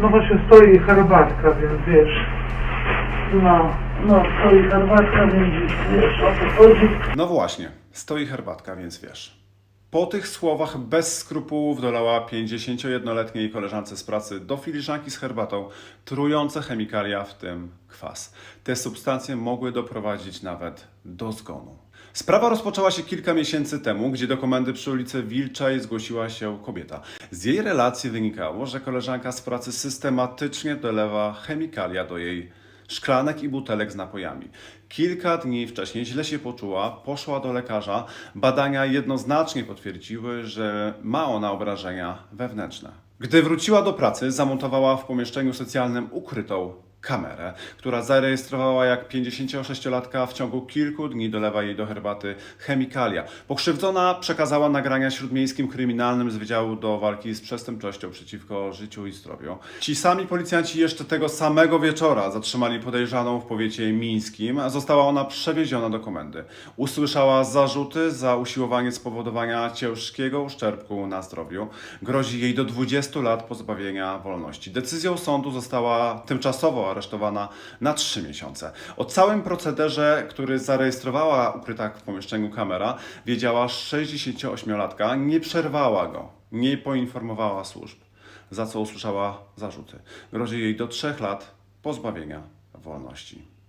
No właśnie stoi herbatka, więc wiesz. No, no, to i herbatka, więc wiesz, o co chodzi. No właśnie, stoi herbatka, więc wiesz. Po tych słowach bez skrupułów dolała 51-letniej koleżance z pracy do filiżanki z herbatą trujące chemikalia, w tym kwas. Te substancje mogły doprowadzić nawet do zgonu. Sprawa rozpoczęła się kilka miesięcy temu, gdzie do komendy przy ulicy Wilczej zgłosiła się kobieta. Z jej relacji wynikało, że koleżanka z pracy systematycznie dolewa chemikalia do jej szklanek i butelek z napojami. Kilka dni wcześniej źle się poczuła, poszła do lekarza. Badania jednoznacznie potwierdziły, że ma ona obrażenia wewnętrzne. Gdy wróciła do pracy, zamontowała w pomieszczeniu socjalnym ukrytą kamerę, która zarejestrowała jak 56-latka w ciągu kilku dni dolewa jej do herbaty chemikalia. Pokrzywdzona przekazała nagrania śródmiejskim kryminalnym z Wydziału do Walki z Przestępczością przeciwko Życiu i Zdrowiu. Ci sami policjanci jeszcze tego samego wieczora zatrzymali podejrzaną w powiecie mińskim, została ona przewieziona do komendy. Usłyszała zarzuty za usiłowanie spowodowania ciężkiego uszczerbku na zdrowiu. Grozi jej do 20 lat pozbawienia wolności. Decyzją sądu została tymczasowo aresztowana na 3 miesiące. O całym procederze, który zarejestrowała ukryta w pomieszczeniu kamera, wiedziała 68-latka, nie przerwała go, nie poinformowała służb, za co usłyszała zarzuty. Grozi jej do 3 lat pozbawienia wolności.